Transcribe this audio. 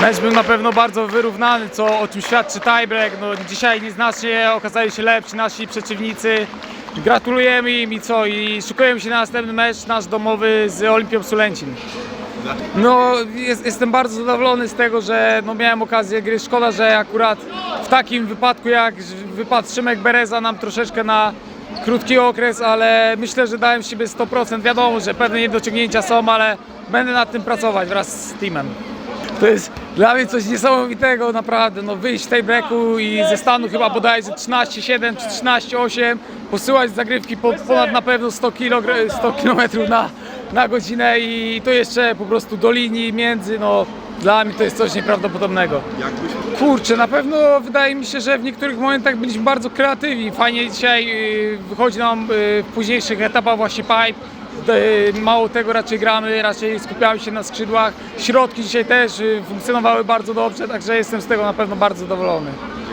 Mecz był na pewno bardzo wyrównany, co o czym świadczy tiebreak. No, dzisiaj nieznacznie okazali się lepsi nasi przeciwnicy. Gratulujemy im i co? I szykujemy się na następny mecz nasz domowy z Olimpią Sulęcin. No, jest, jestem bardzo zadowolony z tego, że no, miałem okazję gry. Szkoda, że akurat w takim wypadku jak wypadł Szymek Bereza nam troszeczkę na krótki okres, ale myślę, że dałem siebie 100%. Wiadomo, że pewne niedociągnięcia są, ale będę nad tym pracować wraz z teamem. To jest dla mnie coś niesamowitego, naprawdę. No, wyjść tej breaku i ze stanu chyba bodajże 13,7 czy 13,8, posyłać zagrywki po, ponad na pewno 100, kg, 100 km na, na godzinę i to jeszcze po prostu do linii między, no dla mnie to jest coś nieprawdopodobnego. Kurczę, na pewno wydaje mi się, że w niektórych momentach byliśmy bardzo kreatywni. Fajnie dzisiaj y, wychodzi nam y, w późniejszych etapach właśnie pipe. Y, Mało tego raczej gramy, raczej skupiamy się na skrzydłach. Środki dzisiaj też funkcjonowały bardzo dobrze, także jestem z tego na pewno bardzo zadowolony.